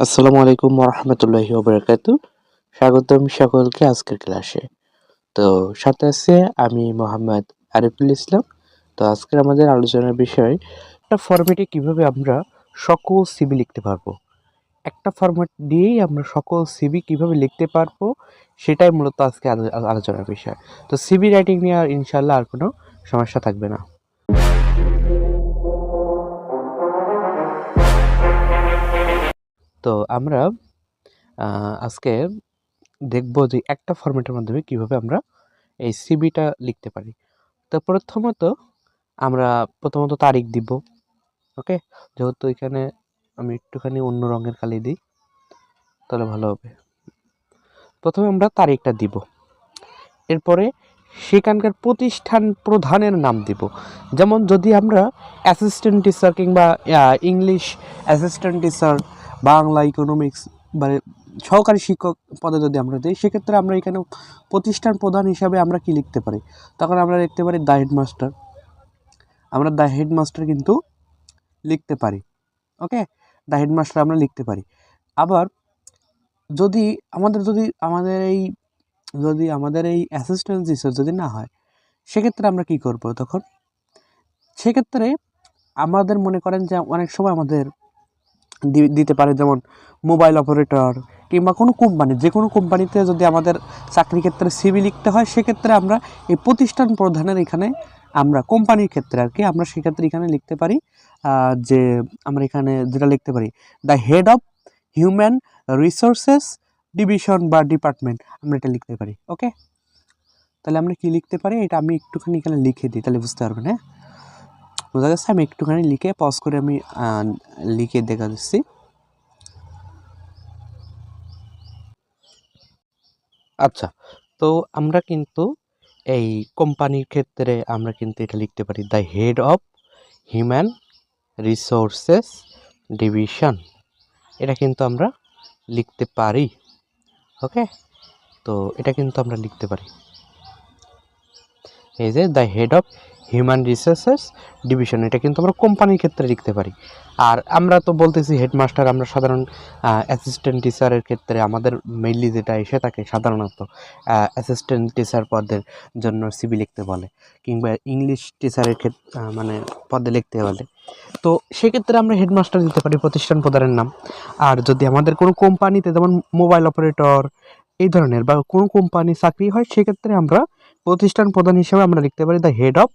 আসসালামু আলাইকুম রহমতুল্লাহি ওবরাকাত স্বাগতম সকলকে আজকের ক্লাসে। তো, সাথে আছে আমি মোহাম্মদ আরিফুল ইসলাম। তো, আজকের আমাদের আলোচনার বিষয়, একটা ফরম্যাটে কীভাবে আমরা সকল সিবি লিখতে পারব। একটা ফরম্যাট দিয়েই আমরা সকল সিবি কীভাবে লিখতে পারব, সেটাই মূলত আজকে আলোচনার বিষয়। তো সিবি রাইটিং নিয়ে আর ইনশাল্লাহ আর কোনো সমস্যা থাকবে না। তো আমরা আজকে দেখব যে একটা ফরম্যাটের মাধ্যমে কীভাবে আমরা এই সিবিটা লিখতে পারি। তো প্রথমত আমরা প্রথমত তারিখ দিব, ওকে? যেহেতু এখানে আমি একটুখানি অন্য রঙের কালি দিই, তাহলে ভালো হবে। প্রথমে আমরা তারিখটা দিব। এরপরে সেখানকার প্রতিষ্ঠান প্রধানের নাম দিব। যেমন যদি আমরা অ্যাসিস্ট্যান্ট টিচার কিংবা English assistant teacher Bangla economics মানে সহকারী শিক্ষক পদে যদি আমরা দিই, সেক্ষেত্রে আমরা এখানে প্রতিষ্ঠান প্রধান হিসাবে আমরা কি লিখতে পারি? তখন আমরা লিখতে পারি দ্য হেডমাস্টার আমরা দ্য হেডমাস্টার কিন্তু লিখতে পারি ওকে দ্য হেডমাস্টার আমরা লিখতে পারি। আবার যদি আমাদের যদি আমাদের এই, যদি আমাদের এই অ্যাসিস্ট্যান্ট টিচার যদি না হয়, সেক্ষেত্রে আমরা কি করব তখন? সেক্ষেত্রে আমাদের মনে করেন যে অনেক সময় আমাদের দিতে পারে যেমন মোবাইল অপারেটর কিংবা কোনো কোম্পানি যে কোনো কোম্পানিতে যদি আমাদের চাকরি ক্ষেত্রে সিবি লিখতে হয়, সেক্ষেত্রে আমরা এই প্রতিষ্ঠান প্রধানের এখানে আমরা কোম্পানির ক্ষেত্রে আর কি আমরা সেক্ষেত্রে এখানে লিখতে পারি যে আমরা এখানে যেটা লিখতে পারি the head of human resources division বা ডিপার্টমেন্ট আমরা এটা লিখতে পারি ওকে তাহলে আমরা কি লিখতে পারি? এটা আমি একটুখানি এখানে লিখে দিই, তাহলে বুঝতে পারবেন হ্যাঁ? বোঝা যাচ্ছে আমি একটুখানি লিখে পজ করে আমি লিখে দেখা দিচ্ছি আচ্ছা তো আমরা কিন্তু এই কোম্পানির ক্ষেত্রে আমরা কিন্তু এটা লিখতে পারি the head of human resources division এটা কিন্তু আমরা লিখতে পারি ওকে তো এটা কিন্তু আমরা লিখতে পারি। এই যে the head of human resources division এটা কিন্তু আমরা কোম্পানির ক্ষেত্রে লিখতে পারি। আর আমরা তো বলতেছি হেডমাস্টার আমরা সাধারণ অ্যাসিস্ট্যান্ট টিচারের ক্ষেত্রে আমাদের মেইনলি যেটা এসে থাকে সাধারণত অ্যাসিস্ট্যান্ট টিচার পদের জন্য সিবি লিখতে বলে, কিংবা ইংলিশ টিচারের ক্ষেত্রে মানে পদে লিখতে বলে। তো সেক্ষেত্রে আমরা হেডমাস্টার দিতে পারি, প্রতিষ্ঠান প্রধানের নাম। আর যদি আমাদের কোনো কোম্পানিতে যেমন মোবাইল অপারেটর এই ধরনের বা কোনো কোম্পানি চাকরি হয়, সেক্ষেত্রে আমরা প্রতিষ্ঠান প্রধান হিসেবে আমরা লিখতে পারি the head of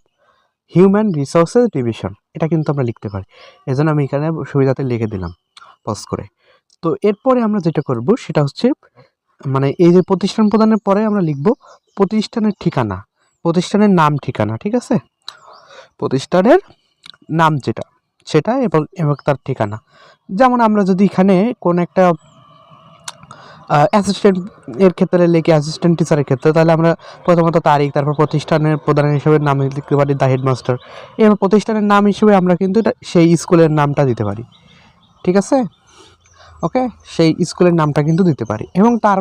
human resources division এটা কিন্তু আমরা লিখতে পারি। এজন্য আমি এখানে সুবিধাতে লিখে দিলাম পজ করে। তো এরপরে আমরা যেটা করব, সেটা হচ্ছে মানে এই যে প্রতিষ্ঠান প্রদানের পরে আমরা লিখব প্রতিষ্ঠানের ঠিকানা, প্রতিষ্ঠানের নাম ঠিকানা, ঠিক আছে? প্রতিষ্ঠানের নাম যেটা, সেটা এবং এবং তার ঠিকানা। যেমন আমরা যদি এখানে কোন একটা অ্যাসিস্ট্যান্ট এর ক্ষেত্রে লিখি অ্যাসিস্ট্যান্ট টিচারের ক্ষেত্রে, তাহলে আমরা প্রথমত তারিখ, তারপর প্রতিষ্ঠানের প্রধান হিসেবে নাম লিখতে পারি দ্য হেডমাস্টার এবার প্রতিষ্ঠানের নাম হিসেবে আমরা কিন্তু সেই স্কুলের নামটা দিতে পারি। ঠিক আছে? ওকে? সেই স্কুলের নামটা কিন্তু দিতে পারি। এবং তার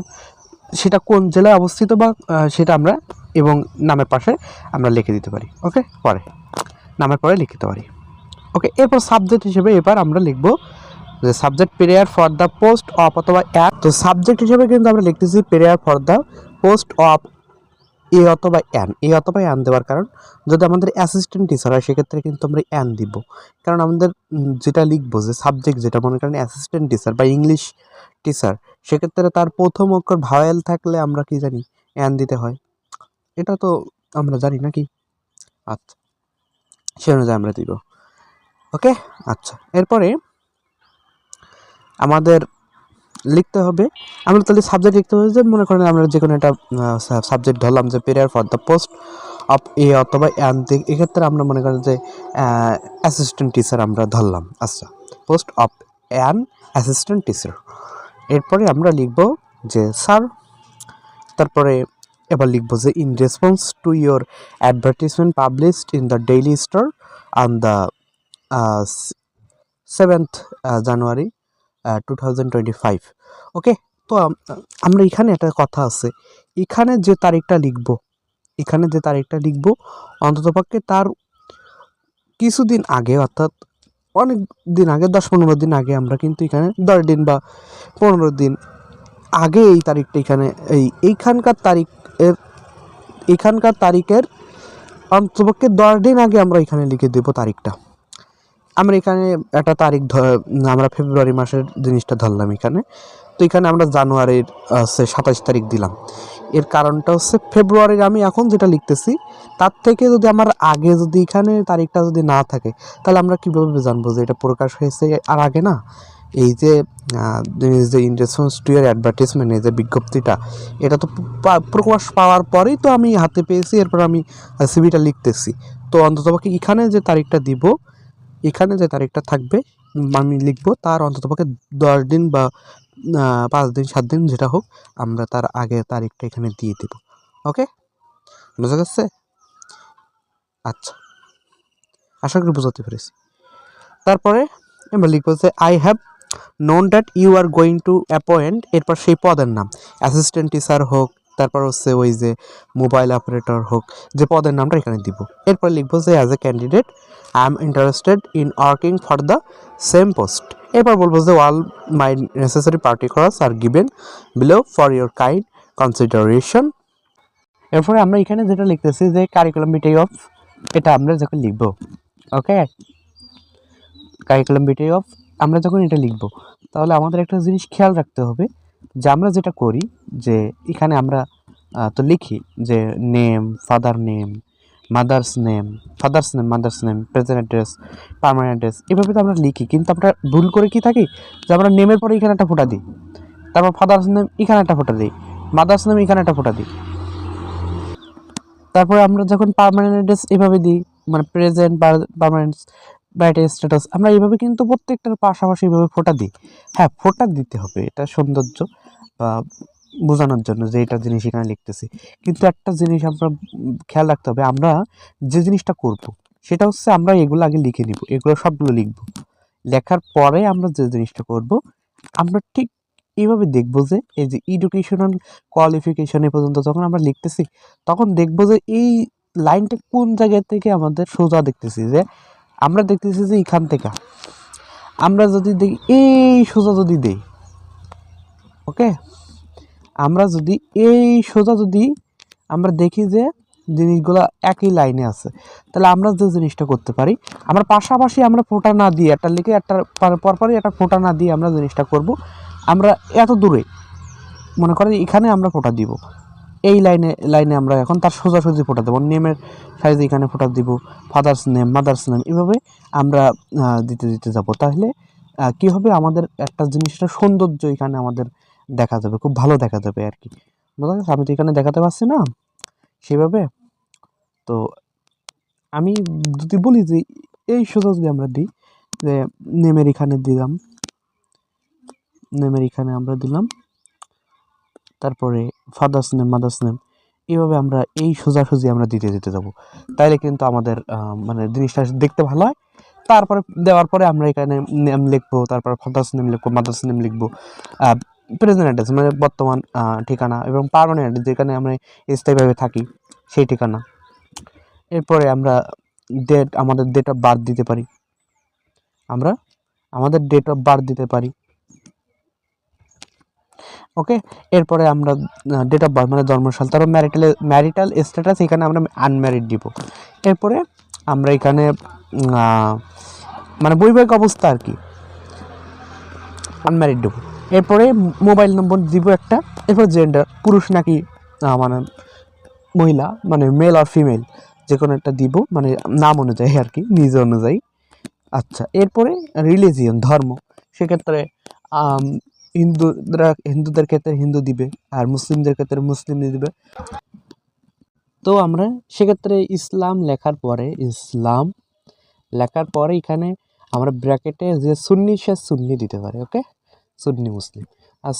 সেটা কোন জেলায় অবস্থিত বা সেটা আমরা এবং নামের পাশে আমরা লিখে দিতে পারি। ওকে? পরে। নামের পরে লিখতে পারি। ওকে? এরপর সাবজেক্ট হিসেবে এবার আমরা লিখব যে subject prayer for the post of অথবা অ্যাপ তো সাবজেক্ট হিসেবে কিন্তু আমরা লিখতেছি prayer for the post of a অথবা অ্যান এ অথবা অ্যান দেওয়ার কারণ যদি আমাদের অ্যাসিস্ট্যান্ট টিচার হয়, সেক্ষেত্রে কিন্তু আমরা অ্যান দিব। কারণ আমাদের যেটা লিখব, যে সাবজেক্ট যেটা, মনে করেন অ্যাসিস্ট্যান্ট টিচার বা ইংলিশ টিচার সেক্ষেত্রে তার প্রথম অক্ষর ভাওয়েল থাকলে আমরা কি জানি অ্যান দিতে হয়। এটা তো আমরা জানি নাকি? আচ্ছা সে অনুযায়ী আমরা দিব। ওকে আচ্ছা এরপরে আমাদের লিখতে হবে। আমরা তাহলে সাবজেক্ট লিখতে হবে যে, মনে করেন আমরা যে কোনো একটা সাবজেক্ট ধরলাম যে prayer for the post of a অথবা অ্যান এক্ষেত্রে আমরা মনে করেন যে অ্যাসিস্ট্যান্ট টিচার আমরা ধরলাম। আচ্ছা post of an assistant teacher এরপরে আমরা লিখব যে স্যার তারপরে এবার লিখব যে in response to your advertisement published in the daily store on the seventh January two okay তো আম- আমরা এখানে একটা কথা আছে। এখানে যে তারিখটা লিখব, এখানে যে তারিখটা লিখব, অন্ততপক্ষে তার কিছুদিন আগে, অর্থাৎ অনেক দিন আগে, দশ পনেরো দিন আগে আমরা কিন্তু এখানে, দশ দিন বা পনেরো দিন আগে এই তারিখটা এখানে, এই এইখানকার তারিখ এর, এখানকার তারিখের অন্তপক্ষে দশ দিন আগে আমরা এখানে লিখে দেবো তারিখটা। আমরা এখানে একটা তারিখ আমরা ফেব্রুয়ারি মাসের জিনিসটা ধরলাম এখানে। তো এখানে আমরা জানুয়ারির হচ্ছে সাতাশ তারিখ দিলাম। এর কারণটা হচ্ছে ফেব্রুয়ারির আমি এখন যেটা লিখতেছি, তার থেকে যদি আমার আগে যদি এখানে তারিখটা যদি না থাকে, তাহলে আমরা কীভাবে জানব যে এটা প্রকাশ হয়েছে আর আগে না? এই যে যে in response to your advertisement এই যে বিজ্ঞপ্তিটা, এটা তো প্রকাশ পাওয়ার পরেই তো আমি হাতে পেয়েছি, এরপর আমি সিবিটা লিখতেছি। তো অন্ততপক্ষে এখানে যে তারিখটা দিব এখানে যে তারিখটা থাকবে, আমি লিখব তার অন্ততপক্ষে দশ দিন বা পাঁচ দিন, সাত দিন যেটা হোক, আমরা তার আগে তারিখটা এখানে দিয়ে দেব। ওকে? বোঝা যাচ্ছে আচ্ছা। আশা করি বোঝাতে পেরেছি। তারপরে আমরা লিখব যে I have known that you are going to appoint এরপর সেই পদের নাম। অ্যাসিস্ট্যান্ট টিচার হোক তারপর হচ্ছে ওই যে মোবাইল অপারেটর হোক, যে পদের নামটা এখানে দিব। এরপর লিখব যে as a candidate I am interested in working for the same post এরপর বলব যে all my necessary party particulars are given below for your kind consideration এরপরে আমরা এখানে যেটা লিখতেছি যে কারিকুলাম বিটাই অফ এটা আমরা যখন লিখব ওকে কারিকুলাম বিটাই অফ আমরা যখন এটা লিখব, তাহলে আমাদের একটা জিনিস খেয়াল রাখতে হবে যে আমরা যেটা করি যে এখানে আমরা তো লিখি যে name father name mother's name father's name mother's name present address permanent address এভাবে তো আমরা লিখি। কিন্তু আমরা ভুল করে কি থাকি? যে আমরা নেমের পরে এখানে একটা ফোটা দিই। তারপর ফাদার্স নেম এখানে একটা ফোটা দিই। মাদার্স নেম এখানে একটা ফোটা দিই। তারপরে আমরা যখন পার্মানেন্ট অ্যাড্রেস এভাবে দিই মানে প্রেজেন্ট পার্মানেন্ট ব্যাটারি স্ট্যাটাস আমরা এইভাবে কিন্তু প্রত্যেকটার পাশাপাশি এইভাবে ফোটা দিই। হ্যাঁ ফোটা দিতে হবে, এটা সৌন্দর্য। বোঝানোর জন্য যে এটা জিনিস এখানে লিখতেছি। কিন্তু একটা জিনিস আমরা খেয়াল রাখতে হবে, আমরা যে জিনিসটা করব, সেটা হচ্ছে আমরা এগুলো আগে লিখে নিব, এগুলো সবগুলো লিখব। লেখার পরে আমরা যে জিনিসটা করব, আমরা ঠিক এইভাবে দেখব যে এই যে এডুকেশনাল কোয়ালিফিকেশন পর্যন্ত যখন আমরা লিখতেছি, তখন দেখব যে এই লাইনটা কোন জায়গা থেকে আমাদের সোজা দেখতেছি যে আমরা দেখতেছি যে এখান থেকে। আমরা যদি দেখি এই সোজা যদি দেই ওকে? আমরা যদি এই সোজা যদি আমরা দেখি যে জিনিসগুলো একই লাইনে আছে, তাহলে আমরা যে জিনিসটা করতে পারি, আমরা পাশাপাশি আমরা ফোঁটা না দিয়ে একটা লিখে একটা পর- পরপরই একটা ফোঁটা না দিয়ে আমরা জিনিসটা করব। আমরা এত দূরে, মনে করেন এখানে আমরা ফোঁটা দিব, এই লাইনে লাইনে আমরা এখন তার সোজাসুজি ফোঁটা দেবো, নেমের সাইজে এখানে ফোঁটা দিব ফাদার্স নেম মাদার্স নেম এভাবে আমরা দিতে দিতে যাব। তাহলে কি হবে? আমাদের একটা জিনিসটা সৌন্দর্য এখানে আমাদের দেখা যাবে, খুব ভালো দেখা যাবে আর কি। বোঝা গেছে আমি তো এখানে দেখাতে পারছি না। সেভাবে। তো আমি যদি বলি যে, এই সোজা যদি আমরা দিই, যে নেমের এখানে দিলাম, নেমের এখানে আমরা দিলাম, তারপরে ফাদার্স নেম, মাদার্স নেম এইভাবে আমরা এই সোজাসুজি আমরা দিতে দিতে যাব। তাইলে কিন্তু আমাদের মানে জিনিসটা দেখতে ভালো হয়। তারপরে, দেওয়ার পরে আমরা এখানে নেম লিখব, তারপর ফাদার্স নেম লিখব, মাদার্স নেম লিখব প্রেজেন্ট অ্যাড্রেস মানে বর্তমান ঠিকানা এবং পারমানেন্ট অ্যাড্রেস যেখানে আমরা স্থায়ীভাবে থাকি, সেই ঠিকানা। এরপরে আমরা ডেট আমাদের ডেট অফ বার্থ দিতে পারি। আমরা আমাদের ডেট অফ বার্থ দিতে পারি। ওকে এরপরে আমরা ডেট অফ বার্থ মানে জন্মসাল তারপর ম্যারিটাল ম্যারিটাল স্ট্যাটাস এখানে আমরা আনম্যারিড দিব। এরপরে আমরা এখানে মানে বৈবাহিক অবস্থা আর কি আনম্যারিড দেবো। এরপরে মোবাইল নম্বর দিব একটা। এরপর জেন্ডার পুরুষ নাকি মানে মহিলা মানে মেল আর ফিমেল যে কোনো একটা দিব মানে নাম অনুযায়ী আর কি, নিজ অনুযায়ী। আচ্ছা এরপরে রিলিজিয়ন ধর্ম, সেক্ষেত্রে হিন্দুরা, হিন্দুদের ক্ষেত্রে হিন্দু দিবে, আর মুসলিমদের ক্ষেত্রে মুসলিম দিবে। তো আমরা সেক্ষেত্রে ইসলাম লেখার পরে, ইসলাম লেখার পরে এখানে আমরা ব্র্যাকেটে যে সুন্নি, সে সুন্নি দিতে পারে ওকে সুন্নি মুসলিম। আর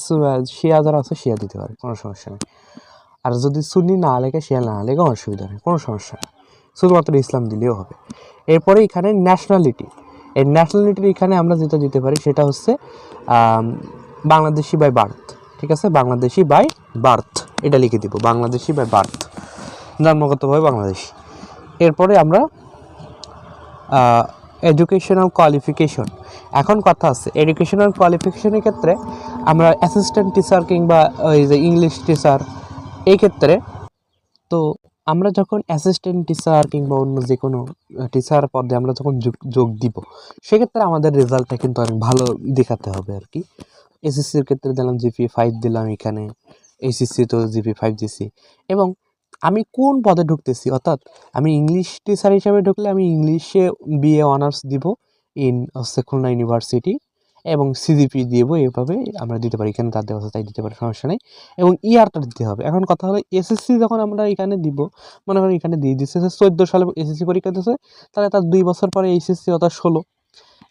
শিয়া যারা আছে, শিয়া দিতে পারে, কোনো সমস্যা নেই। আর যদি সুন্নি না লেখে, শিয়া না লেখে অসুবিধা নেই, কোনো সমস্যা নেই। শুধুমাত্র ইসলাম দিলেও হবে। এরপরে এখানে ন্যাশনালিটি এই ন্যাশনালিটির এখানে আমরা যেটা দিতে পারি, সেটা হচ্ছে বাংলাদেশি বাই বার্থ ঠিক আছে? বাংলাদেশি বাই বার্থ এটা লিখে দিব, বাংলাদেশি বাই বার্থ জন্মগতভাবে বাংলাদেশি। এরপরে আমরা এডুকেশনাল কোয়ালিফিকেশন এখন কথা আছে এডুকেশনাল কোয়ালিফিকেশনের ক্ষেত্রে আমরা অ্যাসিস্ট্যান্ট টিচার কিংবা ওই যে ইংলিশ টিচার এই ক্ষেত্রে তো আমরা যখন অ্যাসিস্ট্যান্ট টিচার কিংবা অন্য যে কোনো টিচার পদে আমরা যখন যোগ যোগ দিব, সেক্ষেত্রে আমাদের রেজাল্টটা কিন্তু অনেক ভালো দেখাতে হবে আর কি। এসএসসির ক্ষেত্রে দিলাম জিপি ফাইভ দিলাম এখানে এসএসসি তো জিপি ফাইভ দিছি। এবং আমি কোন পদে ঢুকতেছি? অর্থাৎ আমি ইংলিশ টিচার হিসাবে ঢুকলে আমি ইংলিশে বিএ অনার্স দিব ইন হচ্ছে খুলনা ইউনিভার্সিটি এবং সিজিপি দিব এইভাবে আমরা দিতে পারি। এখানে তার দেওয়া তাই দিতে পারি, সমস্যা নেই। এবং ইয়ারটা দিতে হবে। এখন কথা হলো এসএসসি যখন আমরা এখানে দিব, মনে করেন এখানে দিয়ে দিচ্ছে চোদ্দ সালে এসএসসি পরীক্ষা দিচ্ছে তাহলে তার দুই বছর পরে এইচএসসি অর্থাৎ ষোলো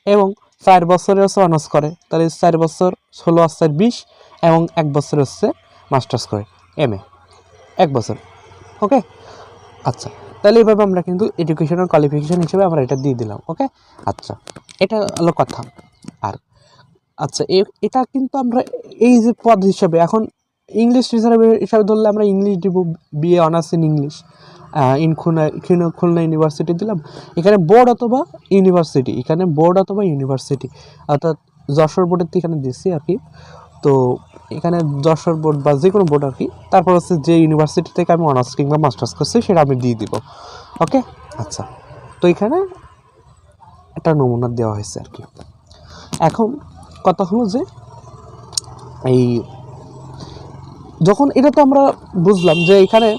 এবং চার বছরে হচ্ছে অনার্স করে। তাহলে চার বছর, ষোলো আর চার বিশ এবং এক বছর হচ্ছে মাস্টার্স করে। এম এ এক বছর। ওকে? আচ্ছা তাহলে এইভাবে আমরা কিন্তু এডুকেশনাল কোয়ালিফিকেশন হিসেবে আমরা এটা দিয়ে দিলাম, ওকে? আচ্ছা এটা হলো কথা। আর আচ্ছা এটা কিন্তু আমরা এই যে পদ হিসাবে, এখন ইংলিশ টিচার হিসাবে ধরলে আমরা ইংলিশ দিব BA honours in English in Khulna, Khulna- university দিলাম। এখানে বোর্ড অথবা ইউনিভার্সিটি এখানে বোর্ড অথবা ইউনিভার্সিটি অর্থাৎ যশোর বোর্ডের থেকে এখানে দিচ্ছি আর কি। তো এখানে যশোর বোর্ড বা যে কোনো বোর্ড আর কি। তারপর হচ্ছে যে ইউনিভার্সিটি থেকে আমি অনার্স কিংবা মাস্টার্স করছি, সেটা আমি দিয়ে দিব। ওকে আচ্ছা। তো এখানে একটা নমুনা দেওয়া হয়েছে আর কি। এখন কথা হলো যে এই যখন এটা তো আমরা বুঝলাম যে এখানে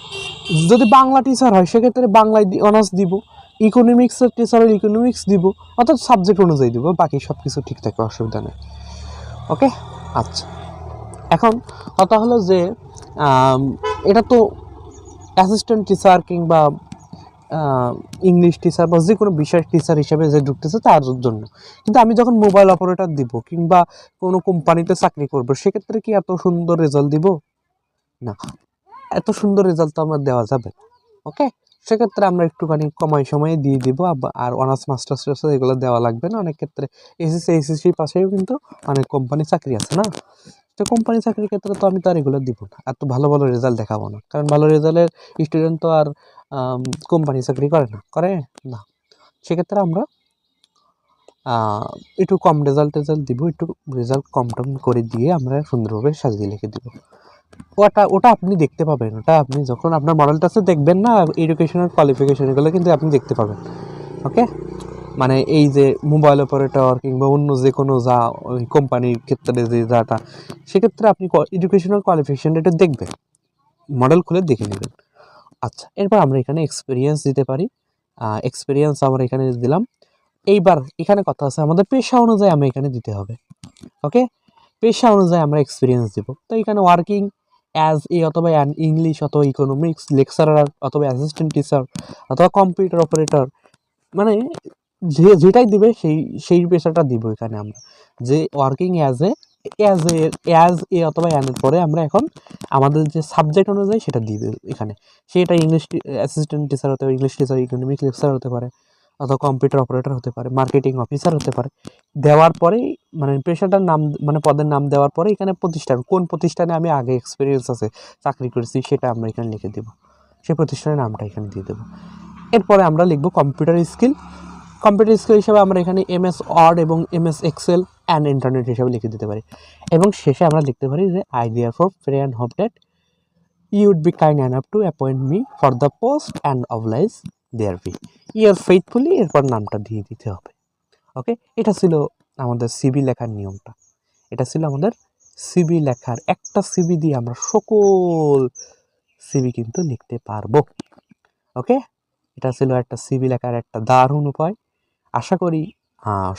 যদি বাংলা টিচার হয়, সেক্ষেত্রে বাংলায় অনার্স দিব ইকোনমিক্সের টিচার টিচারের ইকোনমিক্স দিব, অর্থাৎ সাবজেক্ট অনুযায়ী দিব, বাকি সব কিছু ঠিক থাকে অসুবিধা নেই। ওকে আচ্ছা। এখন কথা হলো যে এটা তো অ্যাসিস্ট্যান্ট টিচার কিংবা ইংলিশ টিচার বা যে কোনো বিষয় টিচার হিসেবে যে ঢুকতেছে তার জন্য। কিন্তু আমি যখন মোবাইল অপারেটর দিব কিংবা কোনো কোম্পানিতে চাকরি করব, সেক্ষেত্রে কি এত সুন্দর রেজাল্ট দিব? না। এত সুন্দর রেজাল্ট তো আমার দেওয়া যাবে ওকে সেক্ষেত্রে আমরা একটুখানি কমাই সময়ে দিয়ে দিব আর অনার্স মাস্টার্স এগুলো দেওয়া লাগবে না। অনেক ক্ষেত্রে এসএসসি এসএসসির পাশেও কিন্তু অনেক কোম্পানি চাকরি আছে না? তো কোম্পানি চাকরির ক্ষেত্রে তো আমি তো আর এগুলো দিব না। এত ভালো ভালো রেজাল্ট দেখাবো না। কারণ ভালো রেজাল্টের স্টুডেন্ট তো আর কোম্পানি চাকরি করে না। করে? না। সেক্ষেত্রে আমরা একটু কম রেজাল্ট রেজাল্ট দিব, একটু রেজাল্ট কম টম করে দিয়ে আমরা সুন্দরভাবে সাজিয়ে লিখে দিব। ওটা ওটা আপনি দেখতে পাবেন। ওটা আপনি যখন আপনার মডেলটা আছে দেখবেন না এডুকেশনাল কোয়ালিফিকেশন এগুলো কিন্তু আপনি দেখতে পাবেন। ওকে মানে এই যে মোবাইল অপারেটর কিংবা অন্য যে কোনো যা ওই কোম্পানির ক্ষেত্রে যে যাটা সেক্ষেত্রে আপনি এডুকেশনাল কোয়ালিফিকেশন এটা দেখবেন মডেল খুলে দেখে নেবেন। আচ্ছা এরপর আমরা এখানে এক্সপিরিয়েন্স দিতে পারি। এক্সপিরিয়েন্স আমরা এখানে দিলাম। এইবার এখানে কথা আছে, আমাদের পেশা অনুযায়ী আমি এখানে দিতে হবে। ওকে? পেশা অনুযায়ী আমরা এক্সপিরিয়েন্স দিব। তো এখানে ওয়ার্কিং অ্যাজ এ অথবা অ্যান ইংলিশ অথবা ইকোনমিক্স লেকচারার অথবা অ্যাসিস্ট্যান্ট টিচার অথবা কম্পিউটার অপারেটর মানে যে, যেটাই দিবে সেই সেই পেশাটা দিব এখানে আমরা। যে working as a as a as a অথবা অ্যানের পরে আমরা এখন আমাদের যে সাবজেক্ট অনুযায়ী সেটা দিবে এখানে। সেটা ইংলিশ অ্যাসিস্ট্যান্ট টিচার হতে পারে ইংলিশ টিচার ইকোনমিক্স লেকচার হতে পারে, অথবা কম্পিউটার অপারেটর হতে পারে মার্কেটিং অফিসার হতে পারে। দেওয়ার পরেই মানে পেশাটার নাম মানে পদের নাম দেওয়ার পরে এখানে প্রতিষ্ঠান, কোন প্রতিষ্ঠানে আমি আগে এক্সপিরিয়েন্স আছে, চাকরি করেছি, সেটা আমরা এখানে লিখে দেবো। সেই প্রতিষ্ঠানের নামটা এখানে দিয়ে দেবো। এরপরে আমরা লিখব কম্পিউটার স্কিল কম্পিউটার স্কিল হিসাবে আমরা এখানে এম এস ওয়ার্ড এবং M S Excel and internet হিসাবে লিখে দিতে পারি। এবং শেষে আমরা লিখতে পারি যে I for pray and hope that you would be kind and up to appoint me for the post and oblige there be your faithfully এরপর নামটা দিয়ে দিতে হবে। ওকে এটা ছিল আমাদের সিবি লেখার নিয়মটা। এটা ছিল আমাদের সিবি লেখার, একটা সিবি দিয়ে আমরা সকল সিবি কিন্তু লিখতে পারব। ওকে এটা ছিল একটা সিবি লেখার একটা দারুণ উপায়। আশা করি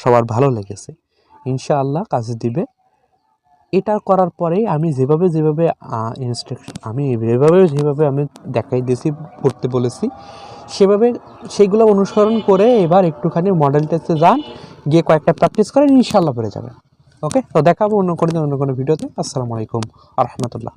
সবার ভালো লেগেছে। ইনশাআল্লাহ কাজে দিবে। এটা করার পরে আমি যেভাবে যেভাবে ইনস্ট্রাকশন আমি যেভাবে যেভাবে আমি দেখাই দিয়েছি করতে বলেছি, সেভাবে সেইগুলো অনুসরণ করে এবার একটুখানি মডেল টেস্টে যান, গিয়ে কয়েকটা প্র্যাকটিস করেন, ইনশাআল্লাহ পেরে যাবেন। ওকে তো দেখাবো অন্য কোনো অন্য কোনো ভিডিওতে। আসসালামু আলাইকুম আ রহমতুল্লাহ।